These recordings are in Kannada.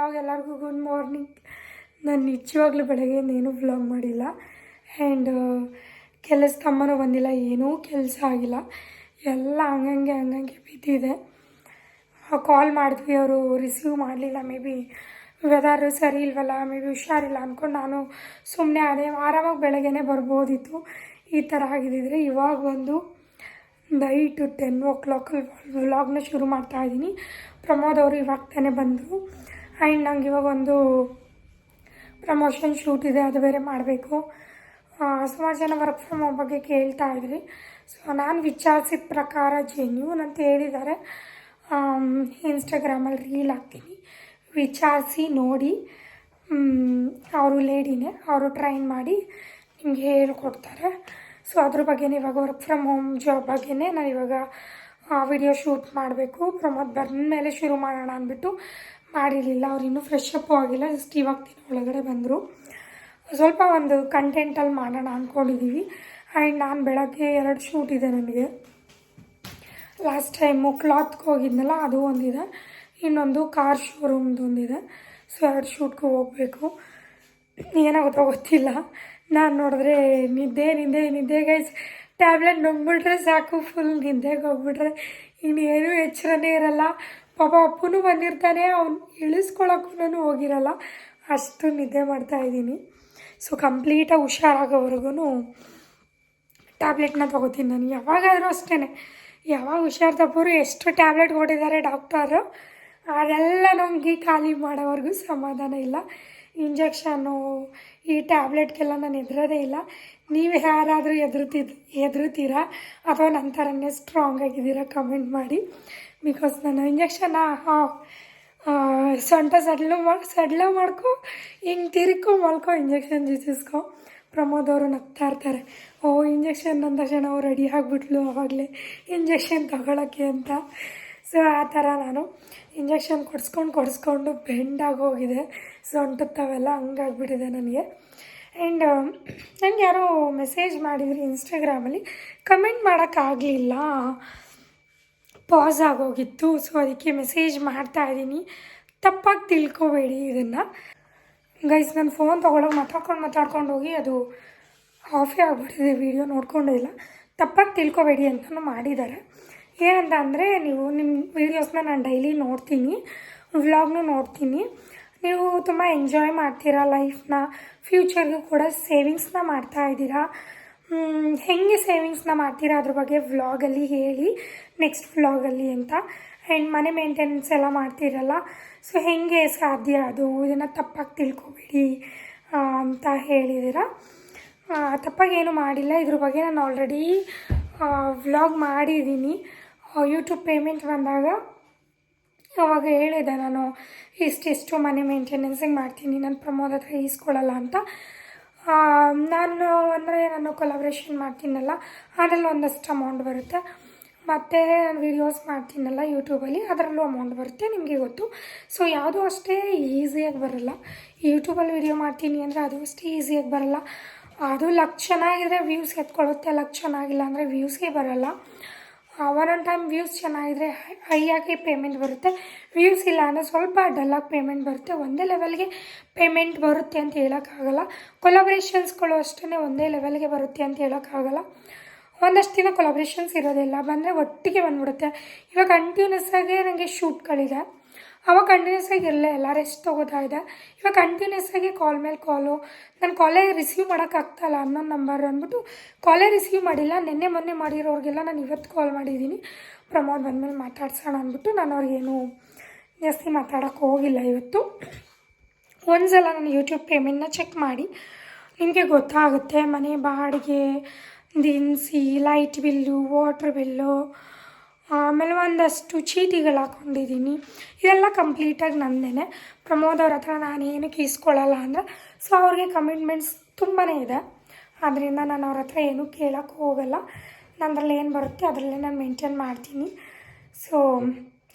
ವ್ಲಾಗ್ ಎಲ್ಲರಿಗೂ ಗುಡ್ ಮಾರ್ನಿಂಗ್ ನಾನು ನಿಜವಾಗ್ಲೂ ಬೆಳಗ್ಗೆ ಏನು ವ್ಲಾಗ್ ಮಾಡಿಲ್ಲ. ಆ್ಯಂಡ್ ಕೆಲಸ ತಮ್ಮನೂ ಬಂದಿಲ್ಲ, ಏನೂ ಕೆಲಸ ಆಗಿಲ್ಲ. ಎಲ್ಲ ಹಂಗಂಗೆ ಹಂಗಂಗೆ ಬಿದ್ದಿದೆ ಕಾಲ್ ಮಾಡಿದ್ವಿ ಅವರು ರಿಸೀವ್ ಮಾಡಲಿಲ್ಲ ಮೇ ಬಿ ವೆದರ್ ಸರಿ ಇಲ್ವಲ್ಲ ಮೇ ಬಿ ಹುಷಾರಿಲ್ಲ ಅಂದ್ಕೊಂಡು ನಾನು ಸುಮ್ಮನೆ ಅದೇ ಆರಾಮಾಗಿ ಬೆಳಗ್ಗೆನೇ ಬರ್ಬೋದಿತ್ತು. ಈ ಥರ ಆಗಿದ್ದಿದ್ರೆ ಇವಾಗ ಬಂದು ನೈಟು ಟೆನ್ ಓ ಕ್ಲಾಕಲ್ಲಿ ವ್ಲಾಗ್ನ ಶುರು ಮಾಡ್ತಾ ಇದ್ದೀನಿ. ಪ್ರಮೋದ್ ಅವರು ಇವಾಗ ತಾನೇ ಬಂದರು. ಆ್ಯಂಡ್ ನಂಗೆ ಇವಾಗ ಒಂದು ಪ್ರಮೋಷನ್ ಶೂಟ್ ಇದೆ, ಅದು ಬೇರೆ ಮಾಡಬೇಕು. ಸುಮಾರು ಜನ ವರ್ಕ್ ಫ್ರಮ್ ಹೋಮ್ ಬಗ್ಗೆ ಕೇಳ್ತಾ ಇದ್ರಿ. ಸೊ ನಾನು ವಿಚಾರಿಸಿದ ಪ್ರಕಾರ ಜೆನ್ಯೂನ್ ಅಂತ ಹೇಳಿದ್ದಾರೆ ಇನ್ಸ್ಟಾಗ್ರಾಮಲ್ಲಿ ರೀಲ್ ಹಾಕ್ತೀನಿ. ವಿಚಾರಿಸಿ, ನೋಡಿ. ಅವರು ಲೇಡಿನೇ ಅವರು ಟ್ರೈನ್ ಮಾಡಿ ನಿಮಗೆ ಹೇಳ್ಕೊಡ್ತಾರೆ ಸೊ ಅದ್ರ ಬಗ್ಗೆನೇ ಇವಾಗ ವರ್ಕ್ ಫ್ರಮ್ ಹೋಮ್ ಜಾಬ್ ಬಗ್ಗೆನೇ ನಾನು ಇವಾಗ ವಿಡಿಯೋ ಶೂಟ್ ಮಾಡಬೇಕು. ಪ್ರಮೋದ್ ಮೇಲೆ ಶುರು ಮಾಡೋಣ ಅಂದ್ಬಿಟ್ಟು ಮಾಡಿರಲಿಲ್ಲ. ಅವ್ರು ಇನ್ನೂ ಫ್ರೆಶ್ ಅಪ್ಪು ಆಗಿಲ್ಲ. ಜಸ್ಟ್ ಇವಾಗ ದಿನ ಒಳಗಡೆ ಬಂದರು. ಸ್ವಲ್ಪ ಒಂದು ಕಂಟೆಂಟಲ್ಲಿ ಮಾಡೋಣ ಅಂದ್ಕೊಂಡಿದ್ದೀವಿ ಆ್ಯಂಡ್ ನಾನು ಬೆಳಗ್ಗೆ ಎರಡು ಶೂಟ್ ಇದೆ ನನಗೆ. ಲಾಸ್ಟ್ ಟೈಮು ಕ್ಲಾತ್ಗೆ ಹೋಗಿದ್ನಲ್ಲ, ಅದು ಒಂದಿದೆ. ಇನ್ನೊಂದು ಕಾರ್ ಶೋರೂಮ್ದು ಒಂದಿದೆ. ಸೊ ಎರಡು ಶೂಟ್ಗೆ ಹೋಗಬೇಕು. ಏನಾಗುತ್ತೋ ಗೊತ್ತಿಲ್ಲ. ನಾನು ನೋಡಿದ್ರೆ ನಿದ್ದೆ ನಿದ್ದೆ ನಿದ್ದೆ ಗೈಸ್ ಟ್ಯಾಬ್ಲೆಟ್ ನುಂಗ್ಬಿಟ್ರೆ ಸಾಕು. ಫುಲ್ ನಿದ್ದೆಗೆ ಹೋಗ್ಬಿಟ್ರೆ. ಇನ್ನೇನು ಎಚ್ಚರನೇ ಇರಲ್ಲ. ಪಾಪ ಅಪ್ಪನೂ ಬಂದಿರ್ತಾನೆ, ಅವ್ನು ಇಳಿಸ್ಕೊಳಕ್ಕೂ ಹೋಗಿರಲ್ಲ. ಅಷ್ಟು ನಿದ್ದೆ ಮಾಡ್ತಾ ಇದ್ದೀನಿ. ಸೊ ಕಂಪ್ಲೀಟಾಗಿ ಹುಷಾರಾಗೋವರೆಗೂ ಟ್ಯಾಬ್ಲೆಟ್ನ ತೊಗೋತೀನಿ ನಾನು. ಯಾವಾಗಾದರೂ ಅಷ್ಟೇ ಯಾವಾಗ ಹುಷಾರು ತಪ್ಪೋರು ಎಷ್ಟು ಟ್ಯಾಬ್ಲೆಟ್ ಕೊಟ್ಟಿದ್ದಾರೆ ಡಾಕ್ಟರು ಅದೆಲ್ಲ ನಮಗೆ ಖಾಲಿ ಮಾಡೋವರೆಗೂ ಸಮಾಧಾನ ಇಲ್ಲ. ಇಂಜೆಕ್ಷನ್ನು ಈ ಟ್ಯಾಬ್ಲೆಟ್ಗೆಲ್ಲ ನಾನು ಹೆದರೋದೇ ಇಲ್ಲ. ನೀವು ಯಾರಾದರೂ ಎದುರುತ್ತಿದ್ ಎದುರುತ್ತೀರಾ ಅಥವಾ ನನ್ನ ಥರನೇ ಸ್ಟ್ರಾಂಗ್ ಆಗಿದ್ದೀರಾ? ಕಮೆಂಟ್ ಮಾಡಿ. ಬಿಕಾಸ್ ನಾನು ಇಂಜೆಕ್ಷನ್ ಸೊಂಟ ಸಡ್ಲು ಮಾಡಿ ಸಡ್ಲ ಮಾಡ್ಕೊ, ಹಿಂಗೆ ತಿರ್ಕೊ ಮಲ್ಕೊ ಇಂಜೆಕ್ಷನ್ ಜೀಸಿಸ್ಕೊ ಪ್ರಮೋದ್ ಅವರು ನಗ್ತಾ ಇರ್ತಾರೆ. ಓ ಇಂಜೆಕ್ಷನ್ ಅಂದ ತಕ್ಷಣ ಅವ್ರು ರೆಡಿ ಆಗಿಬಿಟ್ಲು ಆವಾಗಲೇ ಇಂಜೆಕ್ಷನ್ ತಗೊಳಕ್ಕೆ ಅಂತ. ಸೊ ಆ ಥರ ನಾನು ಇಂಜೆಕ್ಷನ್ ಕೊಡಿಸ್ಕೊಂಡು ಕೊಡಿಸ್ಕೊಂಡು ಬೆಂಡಾಗಿ ಹೋಗಿದೆ. ಸೊಂಟತ್ತವೆಲ್ಲ ಹಂಗಾಗ್ಬಿಟ್ಟಿದೆ ನನಗೆ. ಆ್ಯಂಡ್ ನನಗೆ ಯಾರೋ ಮೆಸೇಜ್ ಮಾಡಿದ್ರು ಇನ್ಸ್ಟಾಗ್ರಾಮಲ್ಲಿ ಕಮೆಂಟ್ ಮಾಡೋಕ್ಕಾಗಲಿಲ್ಲ ಪಾಸ್ ಆಗೋಗಿತ್ತು ಸೊ ಅದಕ್ಕೆ ಮೆಸೇಜ್ ಮಾಡ್ತಾ ಇದ್ದೀನಿ. ತಪ್ಪಾಗಿ ತಿಳ್ಕೊಬೇಡಿ ಇದನ್ನು. ಗೈಸ್ ನನ್ನ ಫೋನ್ ತೊಗೊಳಗೆ ಮಾತಾಡ್ಕೊಂಡು ಮಾತಾಡ್ಕೊಂಡು ಹೋಗಿ ಅದು ಆಫೇ ಆಗಿಬಿಟ್ಟಿದೆ ವೀಡಿಯೋ ನೋಡ್ಕೊಂಡೇ ಇಲ್ಲ. ತಪ್ಪಾಗಿ ತಿಳ್ಕೊಬೇಡಿ ಅಂತಲೂ ಮಾಡಿದ್ದಾರೆ. ಏನಂತ ಅಂದರೆ, ನೀವು ನಿಮ್ಮ ವೀಡಿಯೋಸ್ನ ನಾನು ಡೈಲಿ ನೋಡ್ತೀನಿ ವ್ಲಾಗ್ನೂ ನೋಡ್ತೀನಿ. ನೀವು ತುಂಬ ಎಂಜಾಯ್ ಮಾಡ್ತೀರಾ ಲೈಫ್ನ ಫ್ಯೂಚರ್ಗೂ ಕೂಡ ಸೇವಿಂಗ್ಸ್ನ ಮಾಡ್ತಾ ಇದ್ದೀರಾ? ಹೇಗೆ ಸೇವಿಂಗ್ಸ್ನ ಮಾಡ್ತೀರಾ ಅದ್ರ ಬಗ್ಗೆ ವ್ಲಾಗಲ್ಲಿ ಹೇಳಿ ನೆಕ್ಸ್ಟ್ ವ್ಲಾಗಲ್ಲಿ ಅಂತ. ಆ್ಯಂಡ್ ಮನೆ ಮೇಂಟೆನೆನ್ಸ್ ಎಲ್ಲ ಮಾಡ್ತೀರಲ್ಲ ಸೊ ಹೇಗೆ ಸಾಧ್ಯ ಅದು? ಇದನ್ನು ತಪ್ಪಾಗಿ ತಿಳ್ಕೊಬೇಡಿ ಅಂತ ಹೇಳಿದ್ದೀರ? ತಪ್ಪಾಗಿ ಏನು ಮಾಡಿಲ್ಲ. ಇದ್ರ ಬಗ್ಗೆ ನಾನು ಆಲ್ರೆಡಿ ವ್ಲಾಗ್ ಮಾಡಿದ್ದೀನಿ. ಯೂಟ್ಯೂಬ್ ಪೇಮೆಂಟ್ ಬಂದಾಗ ಅವಾಗ ಹೇಳಿದೆ ನಾನು ಇಷ್ಟಿಷ್ಟು ಮನೆ ಮೇಂಟೆನೆನ್ಸಿಂಗ್ ಮಾಡ್ತೀನಿ, ನಾನು ಪ್ರಮೋದ್ ಹತ್ರ ಈಸ್ಕೊಳ್ಳಲ್ಲ ಅಂತ. ನಾನು ಅಂದರೆ ನಾನು ಕೊಲಾಬ್ರೇಷನ್ ಮಾಡ್ತೀನಲ್ಲ, ಅದರಲ್ಲಿ ಒಂದಷ್ಟು ಅಮೌಂಟ್ ಬರುತ್ತೆ. ಮತ್ತು ನಾನು ವೀಡಿಯೋಸ್ ಮಾಡ್ತೀನಲ್ಲ ಯೂಟ್ಯೂಬಲ್ಲಿ ಅದರಲ್ಲೂ ಅಮೌಂಟ್ ಬರುತ್ತೆ ನಿಮಗೆ ಗೊತ್ತು. ಸೊ ಯಾವುದೂ ಅಷ್ಟೇ ಈಸಿಯಾಗಿ ಬರಲ್ಲ. ಯೂಟ್ಯೂಬಲ್ಲಿ ವೀಡಿಯೋ ಮಾಡ್ತೀನಿ ಅಂದರೆ ಅದು ಅಷ್ಟೇ ಈಸಿಯಾಗಿ ಬರಲ್ಲ. ಅದು ಲಕ್ ಚೆನ್ನಾಗಿದ್ರೆ ವ್ಯೂಸ್ ಎತ್ಕೊಳ್ಳುತ್ತೆ ಲಕ್ ಚೆನ್ನಾಗಿಲ್ಲ ಅಂದರೆ ವ್ಯೂಸ್ಗೆ ಬರೋಲ್ಲ. ಒನ್ ಟೈಮ್ ವ್ಯೂಸ್ ಚೆನ್ನಾಗಿದ್ರೆ ಹೈ ಆಗಿ ಪೇಮೆಂಟ್ ಬರುತ್ತೆ. ವ್ಯೂಸ್ ಇಲ್ಲ ಅಂದರೆ ಸ್ವಲ್ಪ ಡಲ್ಲಾಗಿ ಪೇಮೆಂಟ್ ಬರುತ್ತೆ. ಒಂದೇ ಲೆವೆಲ್ಗೆ ಪೇಮೆಂಟ್ ಬರುತ್ತೆ ಅಂತ ಹೇಳೋಕ್ಕಾಗಲ್ಲ. ಕೊಲಾಬ್ರೇಷನ್ಸ್ಗಳು ಅಷ್ಟೇ ಒಂದೇ ಲೆವೆಲ್ಗೆ ಬರುತ್ತೆ ಅಂತ ಹೇಳೋಕ್ಕಾಗಲ್ಲ. ಒಂದಷ್ಟು ದಿನ ಕೊಲಾಬ್ರೇಷನ್ಸ್ ಇರೋದಿಲ್ಲ. ಬಂದರೆ ಒಟ್ಟಿಗೆ ಬಂದ್ಬಿಡುತ್ತೆ. ಇವಾಗ ಕಂಟಿನ್ಯೂಸ್ ಆಗಿ ನನಗೆ ಶೂಟ್ಗಳಿದೆ ಅವಾಗ ಕಂಟಿನ್ಯೂಸ್ ಆಗಿ ಇರಲೇ ಇಲ್ಲ ರೆಸ್ಟ್ ತೊಗೋತಾ ಇದೆ ಇವಾಗ ಕಂಟಿನ್ಯೂಸ್ ಆಗಿ ಕಾಲ್ ಮೇಲೆ ಕಾಲು ನಾನು ಕಾಲೇ ರಿಸೀವ್ ಮಾಡೋಕ್ಕಾಗ್ತಾಯಿಲ್ಲ ಅನ್ನೊಂದು ನಂಬರ್ ಅಂದ್ಬಿಟ್ಟು ಕಾಲೇ ರಿಸೀವ್ ಮಾಡಿಲ್ಲ. ನಿನ್ನೆ ಮೊನ್ನೆ ಮಾಡಿರೋರಿಗೆಲ್ಲ ನಾನು ಇವತ್ತು ಕಾಲ್ ಮಾಡಿದ್ದೀನಿ ಪ್ರಮೋದ್ ಬಂದಮೇಲೆ ಮಾತಾಡ್ಸೋಣ ಅಂದ್ಬಿಟ್ಟು ನಾನು ಅವ್ರಿಗೇನು ಜಾಸ್ತಿ ಮಾತಾಡೋಕ್ಕೆ ಹೋಗಿಲ್ಲ ಇವತ್ತು. ಒಂದ್ಸಲ ನಾನು ಯೂಟ್ಯೂಬ್ ಪೇಮೆಂಟ್ನ ಚೆಕ್ ಮಾಡಿ. ನಿಮಗೆ ಗೊತ್ತಾಗುತ್ತೆ, ಮನೆ ಬಾಡಿಗೆ, ದಿನಸಿ ಲೈಟ್ ಬಿಲ್ಲು ವಾಟ್ರ್ ಬಿಲ್ಲು ಆಮೇಲೆ ಒಂದಷ್ಟು ಚೀಟಿಗಳು ಹಾಕ್ಕೊಂಡಿದ್ದೀನಿ ಇದೆಲ್ಲ ಕಂಪ್ಲೀಟಾಗಿ ನಂದೇನೆ. ಪ್ರಮೋದ್ ಅವ್ರ ಹತ್ರ ನಾನು ಏನಕ್ಕೆ ಇಸ್ಕೊಳ್ಳಲ್ಲ ಅಂದರೆ ಸೊ ಅವ್ರಿಗೆ ಕಮಿಟ್ಮೆಂಟ್ಸ್ ತುಂಬಾ ಇದೆ. ಆದ್ದರಿಂದ ನಾನು ಅವ್ರ ಹತ್ರ ಏನೂ ಕೇಳೋಕ್ಕೆ ಹೋಗಲ್ಲ. ನಂದ್ರಲ್ಲಿ ಏನು ಬರುತ್ತೆ ಅದರಲ್ಲೇ ನಾನು ಮೇಂಟೈನ್ ಮಾಡ್ತೀನಿ. ಸೊ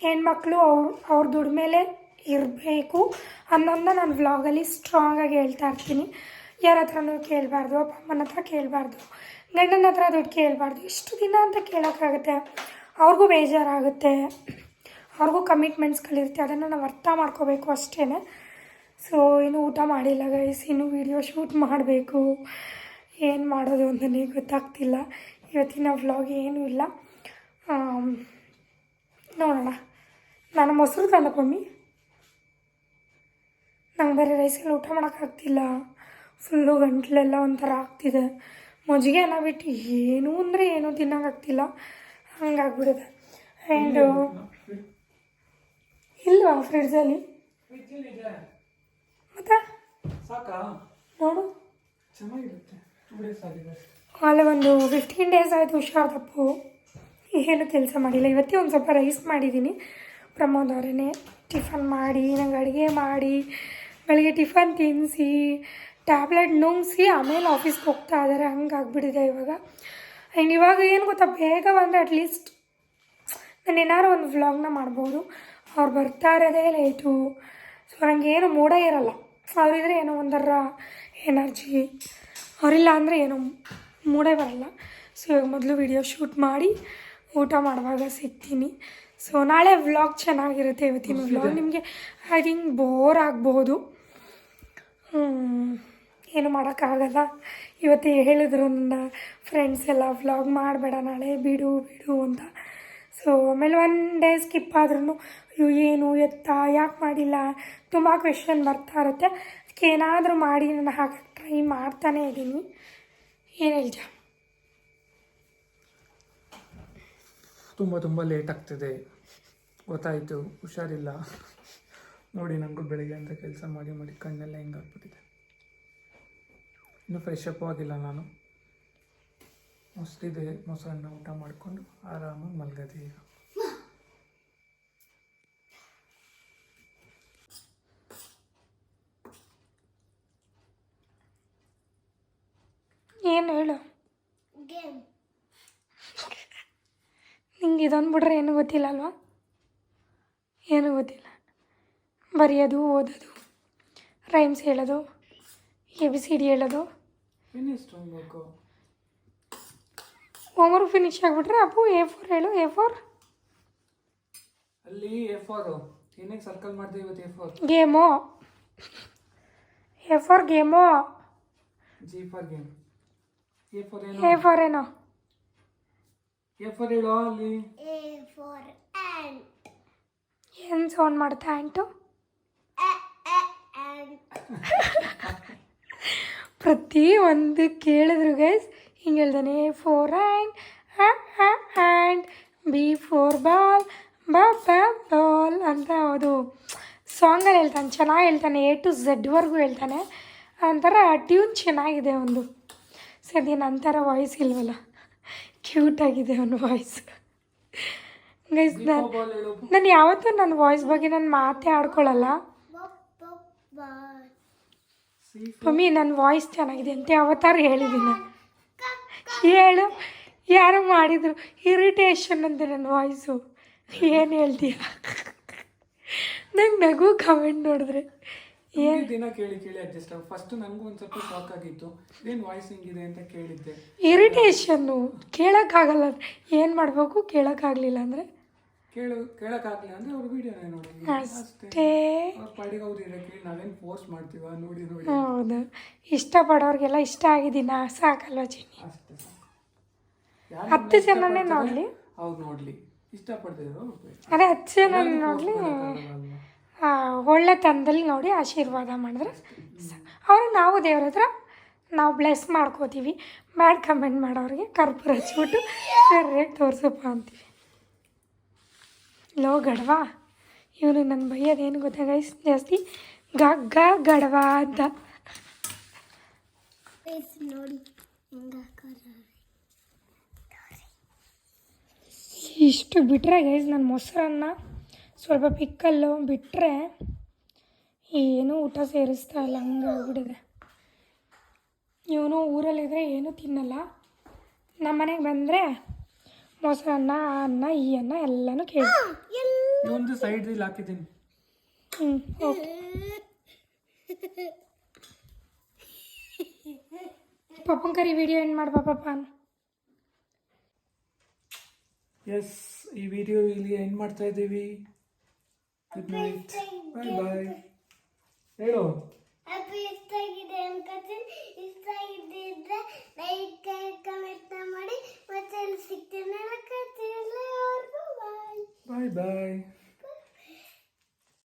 ಹೆಣ್ಮಕ್ಳು ಅವ್ರು, ಅವ್ರ ದುಡ್ಮೇಲೆ ಇರಬೇಕು ಅನ್ನೋದನ್ನ ನಾನು ವ್ಲಾಗಲ್ಲಿ ಸ್ಟ್ರಾಂಗಾಗಿ ಹೇಳ್ತಾ ಇರ್ತೀನಿ. ಯಾರ ಹತ್ರನೂ ಕೇಳಬಾರ್ದು, ಅಪ್ಪ ಅಮ್ಮನ ಹತ್ರ ಕೇಳಬಾರ್ದು, ಗಂಡನ ಹತ್ರ ದುಡ್ಡು ಕೇಳಬಾರ್ದು, ಇಷ್ಟು ದಿನ ಅಂತ ಕೇಳೋಕ್ಕಾಗುತ್ತೆ ಅವ್ರಿಗೂ ಬೇಜಾರಾಗುತ್ತೆ. ಅವ್ರಿಗೂ ಕಮಿಟ್ಮೆಂಟ್ಸ್ಗಳಿರುತ್ತೆ ಅದನ್ನು ನಾವು ಅರ್ಥ ಮಾಡ್ಕೋಬೇಕು ಅಷ್ಟೇ ಸೊ ಇನ್ನೂ ಊಟ ಮಾಡಿಲ್ಲ ಗೈಸ್ ಇನ್ನೂ ವೀಡಿಯೋ ಶೂಟ್ ಮಾಡಬೇಕು. ಏನು ಮಾಡೋದು ಅಂತಲೇ ಗೊತ್ತಾಗ್ತಿಲ್ಲ. ಇವತ್ತಿನ ವ್ಲಾಗ್ ಏನೂ ಇಲ್ಲ. ನೋಡೋಣ. ನಾನು ಮೊಸರು ತಂದಕೊಮ್ಮಿ ನಂಗೆ ಬೇರೆ ರೈಸಲ್ಲಿ ಊಟ ಮಾಡೋಕ್ಕಾಗ್ತಿಲ್ಲ ಫುಲ್ಲು ಗಂಟ್ಲೆಲ್ಲ ಒಂಥರ ಆಗ್ತಿದೆ. ಮಜ್ಜಿಗೆ ಅನ್ನ ಬಿಟ್ಟು ಏನು ಅಂದರೆ ಏನೂ ತಿನ್ನೋಕ್ಕಾಗ್ತಿಲ್ಲ ಹಂಗಾಗ್ಬಿಡಿದೆ ಆ್ಯಂಡ್ ಇಲ್ವಾ? ಫ್ರಿಡ್ಜಲ್ಲಿ ಮತ್ತೆ? ನೋಡು. ಅಲ್ಲ ಒಂದು ಫಿಫ್ಟೀನ್ ಡೇಸ್ ಆಯಿತು ಹುಷಾರು ತಪ್ಪು ಏನು ಕೆಲಸ ಮಾಡಿಲ್ಲ. ಇವತ್ತೇ ಒಂದು ಸ್ವಲ್ಪ ರೈಸ್ ಮಾಡಿದ್ದೀನಿ ಪ್ರಮೋದ್ ಅವರೇ ಟಿಫನ್ ಮಾಡಿ ನಂಗೆ ಅಡುಗೆ ಮಾಡಿ ಬೆಳಗ್ಗೆ ಟಿಫನ್ ತಿನ್ನಿಸಿ ಟ್ಯಾಬ್ಲೆಟ್ ನುಂಗಿಸಿ ಆಮೇಲೆ ಆಫೀಸ್ಗೆ ಹೋಗ್ತಾ ಇದ್ದಾರೆ ಹಂಗಾಗ್ಬಿಟ್ಟಿದೆ ಇವಾಗ. ಆ್ಯಂಡ್ ಇವಾಗ ಏನು ಗೊತ್ತಾ? ಬೇಗ ಬಂದರೆ ಅಟ್ಲೀಸ್ಟ್ ನಾನು ಏನಾರು ಒಂದು ವ್ಲಾಗ್ನ ಮಾಡ್ಬೋದು. ಅವ್ರು ಬರ್ತಾ ಇರೋದೇ ಲೇಟು ಸೊ ನನಗೆ ಏನು ಮೂಡೇ ಇರಲ್ಲ. ಅವರಿದ್ರೆ ಏನೋ ಒಂಥರ ಎನರ್ಜಿ ಅವರಿಲ್ಲ ಅಂದರೆ ಏನೋ ಮೂಡೇ ಬರಲ್ಲ. ಸೊ ಇವಾಗ ಮೊದಲು ವಿಡಿಯೋ ಶೂಟ್ ಮಾಡಿ ಊಟ ಮಾಡುವಾಗ ಸಿಗ್ತೀನಿ. ಸೊ ನಾಳೆ ವ್ಲಾಗ್ ಚೆನ್ನಾಗಿರುತ್ತೆ ಇವತ್ತಿನ ವ್ಲಾಗ್ ನಿಮಗೆ ಐ ಥಿಂಕ್ ಬೋರ್ ಆಗ್ಬೋದು. ಏನು ಮಾಡೋಕ್ಕಾಗಲ್ಲ. ಇವತ್ತು ಹೇಳಿದ್ರು ನನ್ನ ಫ್ರೆಂಡ್ಸ್ ಎಲ್ಲ ವ್ಲಾಗ್ ಮಾಡಬೇಡ ನಾಳೆ, ಬಿಡು ಬಿಡು ಅಂತ. ಸೊ ಆಮೇಲೆ ಒನ್ ಡೇ ಸ್ಕಿಪ್ ಆದ್ರೂ ಅಯ್ಯೋ, ಏನು ಎತ್ತ? ಯಾಕೆ ಮಾಡಿಲ್ಲ? ತುಂಬ ಕ್ವೆಶನ್ ಬರ್ತಾ ಇರುತ್ತೆ. ಅದಕ್ಕೆ ಏನಾದರೂ ಮಾಡಿ ನಾನು ಹಾಗೆ ಟ್ರೈ ಮಾಡ್ತಾನೇ ಇದ್ದೀನಿ. ಏನು ಹೇಳ್ತೀಯ? ತುಂಬ ತುಂಬ ಲೇಟ್ ಆಗ್ತಿದೆ. ಗೊತ್ತಾಯಿತು, ಹುಷಾರಿಲ್ಲ. ನೋಡಿ ನನಗೂ ಬೆಳಿಗ್ಗೆ ಅಂತ ಕೆಲಸ ಮಾಡಿ ಮಾಡಿ ಕಣ್ಣೆಲ್ಲ ಹೆಂಗಾಗ್ಬಿಟ್ಟಿದೆ ಇನ್ನೂ ಫ್ರೆಶ್ ಅಪ್ ಆಗಿಲ್ಲ ನಾನು. ಮೊಸರಿದೆ ಮೊಸರನ್ನ ಊಟ ಮಾಡಿಕೊಂಡು ಆರಾಮಾಗಿ ಮಲ್ಗದೆ. ಈಗ ಏನು ಹೇಳು? ನಿಂಗೆ ಇದೊಂದು ಬಿಡ್ರೆ ಏನು ಗೊತ್ತಿಲ್ಲ ಅಲ್ವಾ? ಏನೂ ಗೊತ್ತಿಲ್ಲ. ಬರೆಯೋದು ಓದೋದು ರೈಮ್ಸ್ ಹೇಳೋದು. ಎ ಬಿ ಸಿ ಡಿ ಹೇಳೋದು ಹೋಮ್ವರ್ಕ್ ಫಿನಿಶ್ ಆಗಿಬಿಟ್ರೆ ಅಪ್ಪು ಎ ಫೋರ್ ಹೇಳು ಎ ಫೋರ್ ಅಲ್ಲಿ ಎ ಫೋರ್ ಏನೇನು ಸರ್ಕಲ್ ಮಾಡಿದೆ ಇವತ್ತು A for game A for game G for game A for A ಏನು? ಫಾರ್ ಏನೋ? ಎ ಫಾರ್ ಹೇಳು ಅಲ್ಲಿ? A for. ಏನು ಸೌಂಡ್ ಮಾಡ್ತಾ ant. ಪ್ರತಿ ಒಂದು ಕೇಳಿದ್ರು ಗೈಸ್ ಹಿಂಗೆ ಹೇಳ್ದಾನೆ A for ant ant B for ball ಬಾ ಬಾ ಬಾಲ್ ಅಂತ ಅದು ಸಾಂಗಲ್ಲಿ ಹೇಳ್ತಾನೆ ಚೆನ್ನಾಗಿ ಹೇಳ್ತಾನೆ ಎ ಟು ಝೆಡ್ವರೆಗೂ ಹೇಳ್ತಾನೆ. ಒಂಥರ ಟ್ಯೂನ್ ಚೆನ್ನಾಗಿದೆ ಒಂದು. ಸರಿ ನಂತರ ವಾಯ್ಸ್ ಇಲ್ವಲ್ಲ? ಕ್ಯೂಟಾಗಿದೆ ಅವನ ವಾಯ್ಸ್ ಗೈಸ್ ನಾನು ನಾನು ಯಾವತ್ತೂ ನನ್ನ ವಾಯ್ಸ್ ಬಗ್ಗೆ ನಾನು ಮಾತೇ ಆಡ್ಕೊಳ್ಳಲ್ಲ ಮಮ್ಮಿ ನನ್ನ ವಾಯ್ಸ್ ಚೆನ್ನಾಗಿದೆ ಅಂತ ಯಾವತ್ತಾರು ಹೇಳಿದ್ದೀನಿ ನಾನು ಹೇಳು ಯಾರು ಮಾಡಿದರು? ಇರಿಟೇಷನ್ ಅಂತ ನನ್ನ ವಾಯ್ಸು ಏನು ಹೇಳ್ತೀಯ? ನಂಗೆ ನಗು ಕಮೆಂಟ್ ನೋಡಿದ್ರೆ. ಏನು? ದಿನ ಕೇಳಿ ಕೇಳಿ ಅಡ್ಜಸ್ಟ್ ಆಗ. ಫಸ್ಟ್ ನನಗೂ ಒಂದು ಸ್ವಲ್ಪ ಶಾಕ್ ಆಗಿತ್ತು. ಏನು ವಾಯ್ಸ್ ಹಿಂಗಿದೆ ಅಂತ ಕೇಳಿದ್ದೆ. ಇರಿಟೇಷನ್ನು ಕೇಳೋಕ್ಕಾಗಲ್ಲ. ಏನು ಮಾಡಬೇಕು? ಕೇಳೋಕ್ಕಾಗಲಿಲ್ಲ ಅಂದರೆ? ಕೇಳು ಕೇಳಕ್ಕಾಗಲಿಲ್ಲ ಅಂದ್ರೆ ಅವ್ರ ವಿಡಿಯೋನೇ ನೋಡಿ. ಅಷ್ಟೇ. ಅವ್ರ ಪಾಡಿಗೆ ಅವ್ರು ಇರಕ್ಕೆ ನಾವೇನು ಫೋರ್ಸ್ ಮಾಡ್ತೀವ? ನೋಡಿ ನೋಡಿ. ಹೌದು. ಇಷ್ಟಪಡೋರಿಗೆಲ್ಲ ಇಷ್ಟ ಆಗಿದ್ದೀನ? ಸಾಕಲ್ವ ಚಿನ್ನಿ? ಅಷ್ಟೇ ಹತ್ತು ಜನನೇ ನೋಡಲಿ. ಹೌದು ನೋಡ್ಲಿ. ಇಷ್ಟಪಡ್ತಿದ್ರು ಅದೇ ಹತ್ತು ಜನ ನೋಡಲಿ. ಒಳ್ಳೆ ತಂದಲ್ಲಿ ನೋಡಿ ಆಶೀರ್ವಾದ ಮಾಡಿದ್ರೆ ಅವರು ನಾವು ದೇವ್ರ ಹತ್ರ ನಾವು ಬ್ಲೆಸ್ ಮಾಡ್ಕೋತೀವಿ. ಬ್ಯಾಡ್ ಕಮೆಂಟ್ ಮಾಡೋರಿಗೆ ಕರ್ಪೂರ ಹಚ್ಬಿಟ್ಟು ರೇಟ್ ತೋರ್ಸಪ್ಪ ಅಂತೀವಿ. ಲೋ ಗಡವಾ? ಇವನು ನನ್ನ ಬೈಯೋದೇನು ಗೊತ್ತಾ ಗೈಸ್ ಜಾಸ್ತಿ ಗಗ್ಗ ಗಡವ ಅಂತ. ನೋಡಿ. ಇಷ್ಟು ಬಿಟ್ಟರೆ ಗೈಸ್ ನನ್ನ ಮೊಸರನ್ನ ಸ್ವಲ್ಪ ಪಿಕ್ಕಲ್ಲು ಬಿಟ್ಟರೆ ಏನೂ ಊಟ ಸೇರಿಸ್ತಾ ಇಲ್ಲ ಹಂಗಾಗ್ಬಿಟ್ಟಿದೆ. ಇವನು ಊರಲ್ಲಿದ್ದರೆ ಏನೂ ತಿನ್ನಲ್ಲ. ನಮ್ಮ ಮನೆಗೆ ಬಂದರೆ ಮೊಸರನ್ನ ಆ ಅನ್ನ ಈ ಅನ್ನ ಎಲ್ಲನೂ ಕೇಳಿ ಒಂದು ಸೈಡ್ ಇಲ್ಲಿ ಹಾಕಿದ್ದೀನಿ. ಹ್ಞೂ ಓಕೆ. ಪಪ್ಪನ ಕರಿ ವಿಡಿಯೋ ಏನು ಮಾಡ್ಬಾ ಪಾಪ? ಎಸ್ ಈ ವಿಡಿಯೋ ಇಲ್ಲಿ ಎಂಡ್ ಮಾಡ್ತಾ ಇದ್ದೀವಿ. ಗುಡ್ ನೈಟ್ ಬಾಯ್ ಬಾಯ್ ಹೇಳು. ಅಪ್ಪ ಇಷ್ಟ ಆಗಿದೆ ಅನ್ಕೋತೀನಿ ಇಷ್ಟ ಆಗಿದ್ದಿದ್ರೆ ಲೈಕ್ ಕಮೆಂಟ್ ಮಾಡಿ ಮತ್ತೆ ಅಲ್ಲಿ ಸಿಗ್ತೀನಿ ಬಾಯ್ ಬಾಯ್ ಬಾಯ್